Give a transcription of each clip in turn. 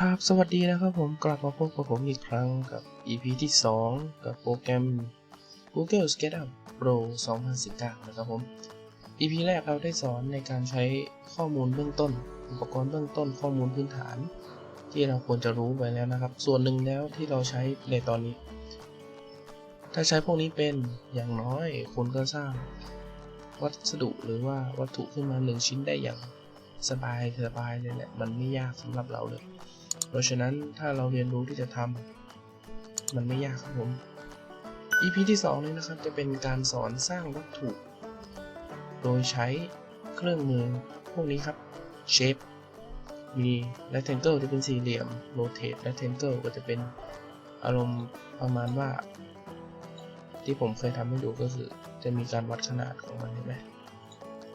ครับสวัสดีนะครับผมกลับมาพบกับผมอีกครั้งกับ EP ที่ 2 กับโปรแกรม Google SketchUp Pro 2019 นะครับผม EP แรกเราได้สอนในการใช้ข้อมูลเบื้องต้น อุปกรณ์เบื้องต้นข้อมูลพื้นฐาน ที่เราควรจะรู้ไปแล้วนะครับ ส่วนหนึ่งแล้วที่เราใช้ในตอนนี้ ถ้าใช้พวกนี้เป็นอย่างน้อยคุณก็สร้าง วัสดุหรือว่าวัตถุขึ้นมาหนึ่งชิ้นได้อย่างสบายสบายเลยแหละมันไม่ยากสำหรับเราเลย ราะฉะนั้นถ้าเราเรียนรู้ที่จะทำมันไม่ยากครับผม EP ที่2นี้นะครับจะเป็นการสอนสร้างวัตถุ โดยใช้เครื่องมือพวกนี้ครับ Shape มี Rectangle จะเป็นสี่เหลี่ยม Rotate Rectangle ก็จะเป็นอารมณ์ประมาณว่า ที่ผมเคยทำให้ดูก็คือจะมีการวัดขนาดของมันเห็นไหม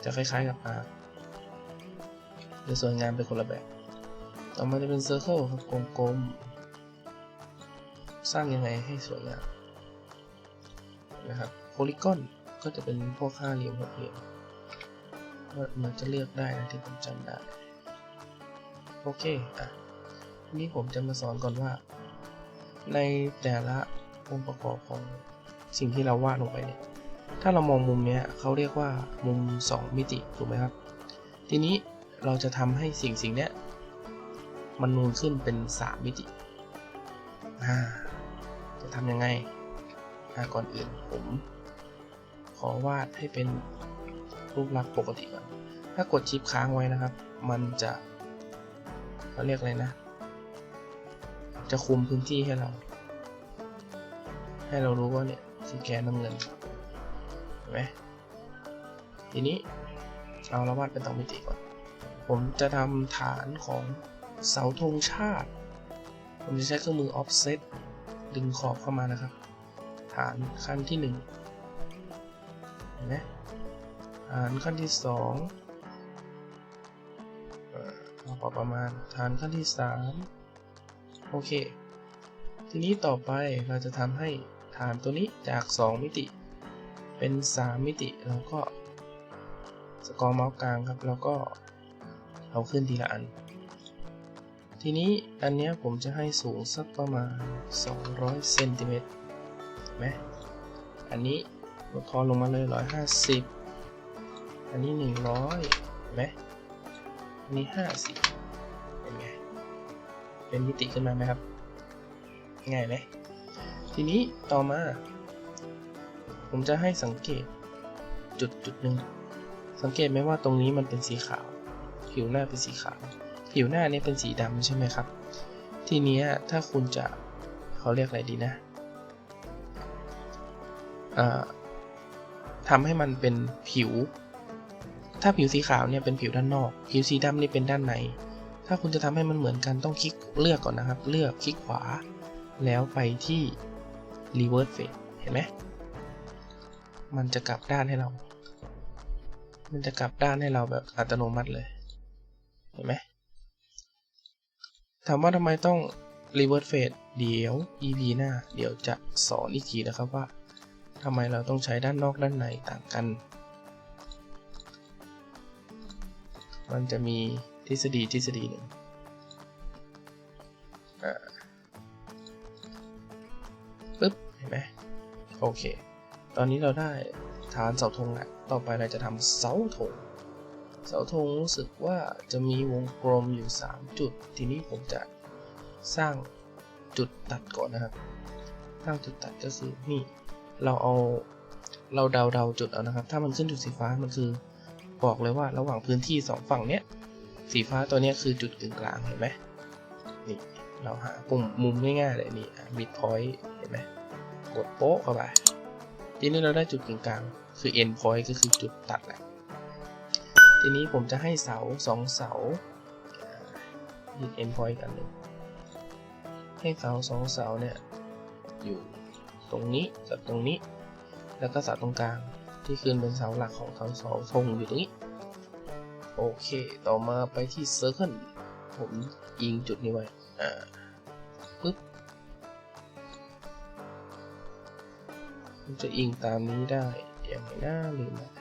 จะคล้ายๆกับอาร์แต่ส่วนงานเป็นคนละแบบ ต่อมาจะเป็นเซอร์เคิลครับกลมๆ สร้างยังไงให้สวยงามนะครับโพลิกอนก็จะเป็นพวกห้าเหลี่ยมหกเหลี่ยมมันจะเลือกได้นะที่ผมจำได้ โอเค อะทีนี้ผมจะมาสอนก่อนว่า ในแต่ละองค์ประกอบของสิ่งที่เราวาดลงไปเนี่ย ถ้าเรามองมุมเนี้ยเขาเรียกว่ามุม 2 มิติ ถูกไหมครับ ทีนี้เราจะทำให้สิ่งสิ่งเนี้ย มันนูนขึ้นเป็น 3 มิติจะทำยังไงก่อนอื่นผม ขอวาดให้เป็นรูปลักษณ์ปกติก่อน ถ้ากดชิปค้างไว้นะครับ มันจะเขาเรียกอะไรนะ จะคุมพื้นที่ให้เรา ให้เรารู้ว่าเนี่ยสีแกนน้ำเงินเห็นไหมทีนี้ เอาเราวาดเป็นสองมิติก่อน ผมจะทำฐานของ เสาธงชาติ ผมจะใช้เครื่องมือ offset ดึงขอบเข้ามานะครับ ฐานขั้นที่หนึ่งเห็นไหมฐานขั้นที่สองเอาประมาณฐานขั้นที่สามโอเค ทีนี้ต่อไปเราจะทำให้ฐานตัวนี้จาก 2 มิติ เป็น 3 มิติแล้วก็สกอร์เมาส์กลางครับ แล้วก็เอาขึ้นทีละอัน ทีนี้อันเนี้ยผมจะให้สูงสักประมาณ 200เซนติเมตรไหมอันนี้ลดทอนลงมาเลย 150 อันนี้ 100เห็นไหมอันนี้ 50 เป็นไง เป็นมิติขึ้นมาไหมครับ ง่ายไหม ทีนี้ต่อมา ผมจะให้สังเกตจุดจุดหนึ่ง สังเกตไหมว่าตรงนี้มันเป็นสีขาว ผิวหน้าเป็นสีขาว ผิวหน้านี้เป็นสีดำใช่ไหมครับ ทีนี้ถ้าคุณจะเขาเรียกอะไรดีนะอ่าทำให้มันเป็นผิว ถ้าผิวสีขาวเนี่ยเป็นผิวด้านนอก ผิวสีดำนี่เป็นด้านใน ถ้าคุณจะทำให้มันเหมือนกันต้องคลิกเลือกก่อนนะครับ เลือกคลิกขวา แล้วไปที่ reverse fade เห็นไหมมันจะกลับด้านให้เรา มันจะกลับด้านให้เราแบบอัตโนมัติเลย เห็นไหม ถามว่าทำไมต้อง reverse fade เดี๋ยว EP หน้า เดี๋ยวจะสอนอีกทีนะครับว่าทำไมเราต้องใช้ด้านนอกด้านในต่างกัน มันจะมีทฤษฎีทฤษฎีหนึ่งอ่าปึ๊บ เห็นไหมโอเค ตอนนี้เราได้ฐานเสาธงแล้วต่อไปเราจะทำเสาธง เสาธงรู้สึกว่าจะมีวงกลมอยู่ 3 จุด ทีนี้ผมจะสร้างจุดตัดก่อนนะครับ สร้างจุดตัดก็คือนี่เราเอาเราเดาเดาจุดเอานะครับ ถ้ามันขึ้นจุดสีฟ้ามันคือบอกเลยว่าระหว่างพื้นที่สองฝั่งเนี้ยสีฟ้าตัวนี้คือจุดกึ่งกลางเห็นไหมนี่เราหาปุ่มมุมง่ายๆเลยนี่มิดพอยต์เห็นไหมกดโป๊ะเข้าไปทีนี้เราได้จุดกึ่งกลางคือ end point ก็คือจุดตัดแหละ ทีนี้ผมจะให้เสาสองเสายึด end point กันหนึ่งให้เสาสองเสาเนี่ยอยู่ตรงนี้กับตรงนี้ แล้วก็เสาตรงกลาง ที่คืนเป็นเสาหลักของทั้งสองธงอยู่ตรงนี้ โอเค ต่อมาไปที่ circle ผมยิงจุดนี้ไว้ อ่าปึ๊บมันจะอิงตามนี้ได้อย่างไรน่าลืมนะ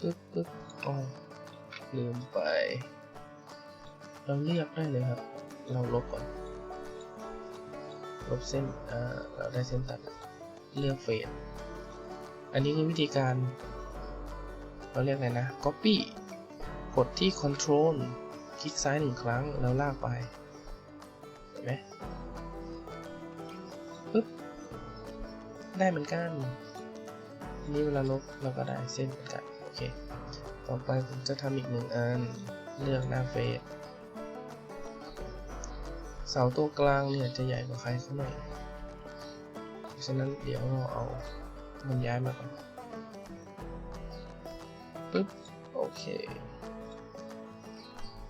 ปึ๊บปึ๊บอ๋อลืมไป เราเลือกได้เลยครับ เราลบก่อน ลบเส้นเอ่อเราได้เส้นตัด เลือกเฟดอันนี้คือวิธีการ เราเรียกอะไรนะ copy กดที่ control คลิกซ้ายหนึ่งครั้งแล้วลากไป เห็นไหมปึ๊บ ได้เหมือนกัน นี่เวลาลบเราก็ได้เส้นเหมือนกัน เค ต่อไปผมจะทำอีกหนึ่งอัน เลือกหน้าเฟซเสาตัวกลางเนี่ยจะใหญ่กว่าใครเขาหน่อยเพราะฉะนั้นเดี๋ยวเราเอามันย้ายมาก่อนปึ๊บ โอเค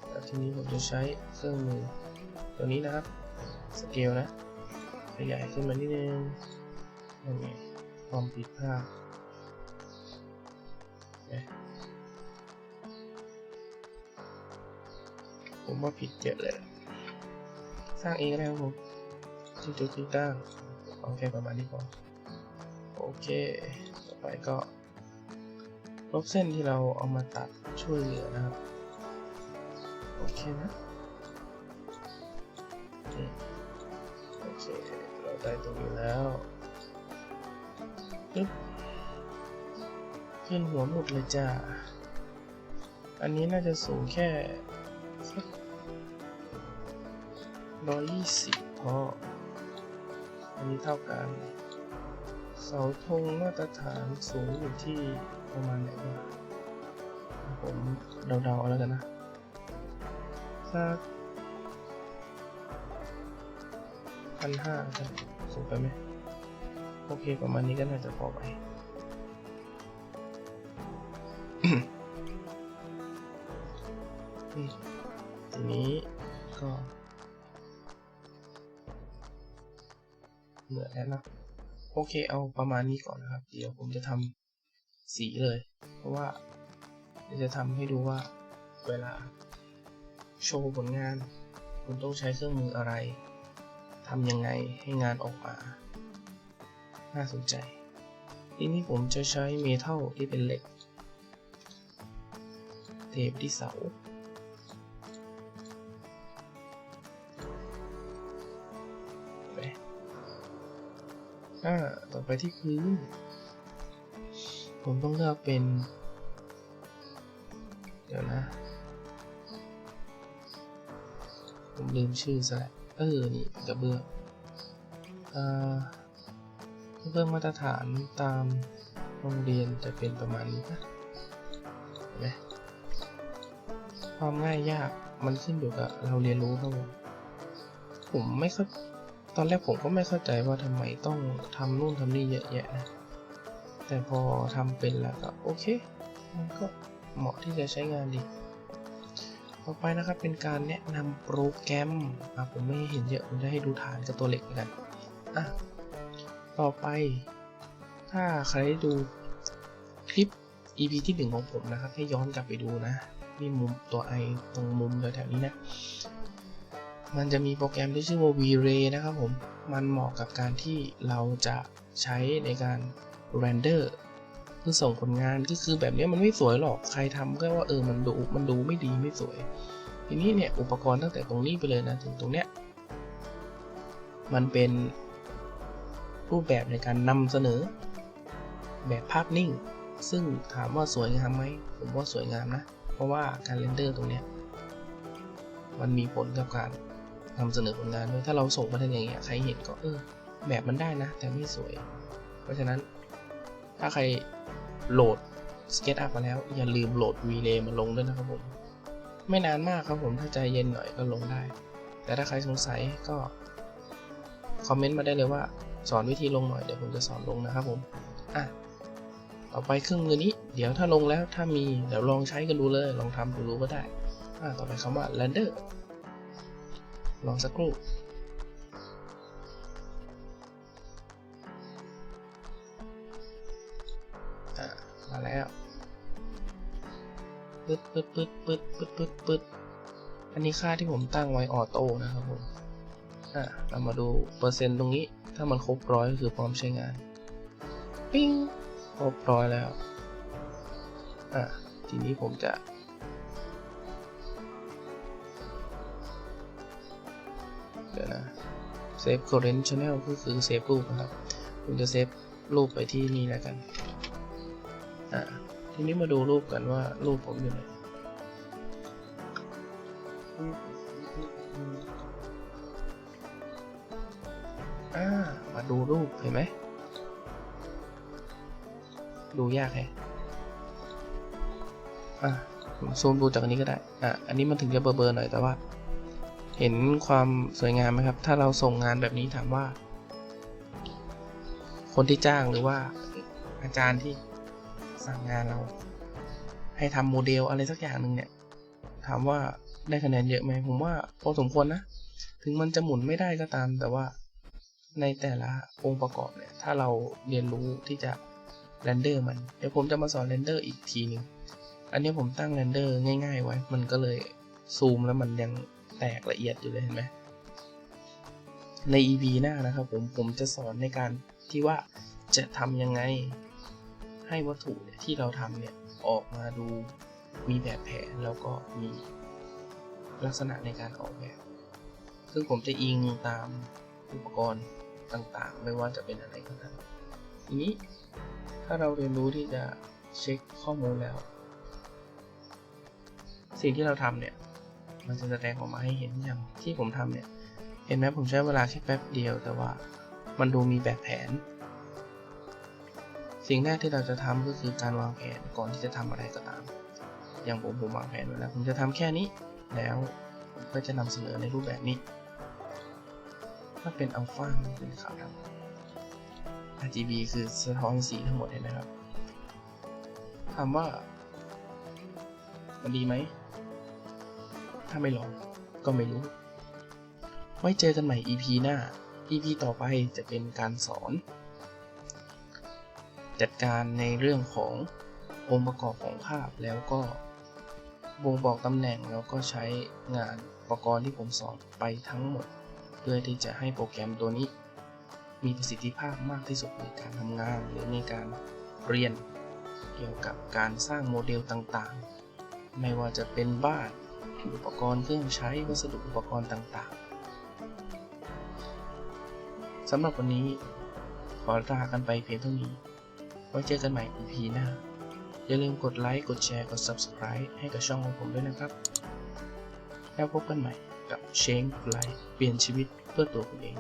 แล้วทีนี้ผมจะใช้เครื่องมือตัวนี้นะครับ สเกลนะ ขยายขึ้นมานิดนึงนั่นไงความผิดพลาด ผมว่าผิดเยอะเลย สร้างเองก็ได้ครับผมจุดจุดจุดตั้งเอาแค่ประมาณนี้พอโอเคต่อไปก็ ลบเส้นที่เราเอามาตัดช่วยเหลือนะครับ โอเคนะโอเค เราได้ตรงนี้แล้วปึ๊บขึ้นหัวหมดเลยจ้า อันนี้น่าจะสูงแค่สัก ร้อยยี่สิบพออันนี้เท่ากัน เสาธงมาตรฐานสูงอยู่ที่ประมาณไหนวะผมเดาๆเอาแล้วกันนะสักพันห้าครับสูงไปไหมโอเค ประมาณนี้ก็น่าจะพอไปทีนี้ก็ เหมือนแล้วนะโอเคเอาประมาณนี้ก่อนนะครับ เดี๋ยวผมจะทำสีเลย เพราะว่าเดี๋ยวจะทำให้ดูว่าเวลาโชว์ผลงาน คุณต้องใช้เครื่องมืออะไรทำยังไงให้งานออกมา น่าสนใจ ทีนี้ผมจะใช้เมทัลที่เป็นเหล็ก เทปที่เสา อ่าต่อไปที่พื้น ผมต้องเลือกเป็น เดี๋ยวนะ ผมลืมชื่อซะแล้วเออ นี่กระเบื้องอ่ากระเบื้องมาตรฐานตามโรงเรียนจะเป็นประมาณนี้นะเห็นไหมความง่ายยากมันขึ้นอยู่กับเราเรียนรู้ครับผมผมไม่เข้า ตอนแรกผมก็ไม่เข้าใจว่าทำไมต้องทำนู่นทำนี่เยอะแยะนะ แต่พอทำเป็นแล้วก็โอเค มันก็เหมาะที่จะใช้งานดี ต่อไปนะครับเป็นการแนะนำโปรแกรมอะผมไม่เห็นเยอะ ผมจะให้ดูฐานกับตัวเหล็กกันอะต่อไป ถ้าใครได้ดูคลิป EP ที่หนึ่งของผมนะครับ ให้ย้อนกลับไปดูนะนี่มุมตัวไอตรงมุมแถวๆนี้นะ มันจะมีโปรแกรมที่ชื่อว่า V-Ray นะครับผม มันเหมาะกับการที่เราจะใช้ในการเรนเดอร์เพื่อส่งผลงานก็คือแบบนี้มันไม่สวยหรอก ใครทำก็ว่าเออ มันดู มันดูไม่ดีไม่สวย ทีนี้เนี่ยอุปกรณ์ตั้งแต่ตรงนี้ไปเลยนะถึงตรงเนี้ย มันเป็นรูปแบบในการนำเสนอ แบบภาพนิ่ง ซึ่งถามว่าสวยงามไหม ผมว่าสวยงามนะ เพราะว่าการเรนเดอร์ตรงเนี้ยมันมีผลกับการ นำเสนอผลงานด้วยถ้าเราส่งมาเป็นอย่างเงี้ยใครเห็นก็เออแบบมันได้นะ แต่ไม่สวย เพราะฉะนั้นถ้าใครโหลด SketchUp มาแล้ว อย่าลืมโหลด V-Ray มาลงด้วยนะครับผม ไม่นานมากครับผมถ้าใจเย็นหน่อยก็ลงได้ แต่ถ้าใครสงสัยก็ คอมเมนต์มาได้เลยว่า สอนวิธีลงหน่อยเดี๋ยวผมจะสอนลงนะครับผมอะต่อไปเครื่องมือนี้ เดี๋ยวถ้าลงแล้วถ้ามีเดี๋ยวลองใช้กันดูเลย ลองทำดูรู้ก็ได้อะต่อไปคำว่า render ลองสักครู่อะมาแล้วปึ๊ดปึ๊ดปึ๊ดปึ๊ดปึ๊ดปึ๊ดปึ๊ดอันนี้ค่าที่ผมตั้งไว้ออโต้นะครับผม อะเรามาดูเปอร์เซ็นต์ตรงนี้ ถ้ามันครบร้อยก็คือพร้อมใช้งาน ปิ้ง ครบร้อยแล้ว อะทีนี้ผมจะ save current channel ก็คือเซฟรูปนะครับ ผมจะเซฟรูปไปที่นี่แล้วกัน อ่า ทีนี้มาดูรูปกันว่ารูปผมอยู่ไหนอ่า มาดูรูปเห็นไหม ดูยากแฮะอะผมซูมดูจากอันนี้ก็ได้ อะอันนี้มันถึงจะเบลอๆหน่อยแต่ว่า เห็นความสวยงามไหมครับ ถ้าเราส่งงานแบบนี้ถามว่า คนที่จ้างหรือว่าอาจารย์ที่สั่งงานเรา ให้ทำโมเดลอะไรสักอย่างหนึ่งเนี่ย ถามว่าได้คะแนนเยอะไหมผมว่าพอสมควรนะ ถึงมันจะหมุนไม่ได้ก็ตาม แต่ว่าในแต่ละองค์ประกอบเนี่ย ถ้าเราเรียนรู้ที่จะเรนเดอร์มัน เดี๋ยวผมจะมาสอนเรนเดอร์อีกทีหนึ่งอันนี้ผมตั้งเรนเดอร์ง่าย ๆ ไว้ มันก็เลยซูมแล้วมันยัง แตกละเอียดอยู่เลยเห็นไหมใน EP หน้านะครับผมผมจะสอนในการที่ว่าจะทำยังไงให้วัตถุเนี่ยที่เราทำเนี่ยออกมาดูมีแบบแผนแล้วก็มีลักษณะในการออกแบบ ซึ่งผมจะอิงตามอุปกรณ์ต่างๆ ไม่ว่าจะเป็นอะไรก็ตามทีนี้ถ้าเราเรียนรู้ที่จะเช็คข้อมูลแล้ว สิ่งที่เราทำเนี่ย มันจะแสดงออกมาให้เห็นอย่างที่ผมทำเนี่ย เห็นไหมผมใช้เวลาแค่แป๊บเดียว แต่ว่ามันดูมีแบบแผน สิ่งแรกที่เราจะทำก็คือการวางแผนก่อนที่จะทำอะไรก็ตาม อย่างผมผมวางแผนไว้แล้ว ผมจะทำแค่นี้ แล้วผมก็จะนำเสนอในรูปแบบนี้ ถ้าเป็นอัลฟาเป็นขาวดำ RGB คือสะท้อนสีทั้งหมดเห็นไหมครับถามว่ามันดีไหม ถ้าไม่ลองก็ไม่รู้ ไว้เจอกันใหม่ EP หน้า EP ต่อไปจะเป็นการสอน จัดการในเรื่องขององค์ประกอบของภาพแล้วก็บ่งบอกตำแหน่งแล้วก็ใช้งานอุปกรณ์ที่ผมสอนไปทั้งหมด เพื่อที่จะให้โปรแกรมตัวนี้ มีประสิทธิภาพมากที่สุดในการทำงานหรือในการเรียน เกี่ยวกับการสร้างโมเดลต่างๆ ไม่ว่าจะเป็นบ้าน อุปกรณ์เครื่องใช้วัสดุอุปกรณ์ต่างๆสำหรับวันนี้ขอลากันไปเพียงเท่านี้ ไว้เจอกันใหม่ EP หน้า อย่าลืมกดไลค์ กดแชร์ กด Subscribe ให้กับช่องของผมด้วยนะครับ แล้วพบกันใหม่กับเชงไลฟ์เปลี่ยนชีวิตเพื่อตัวคุณเอง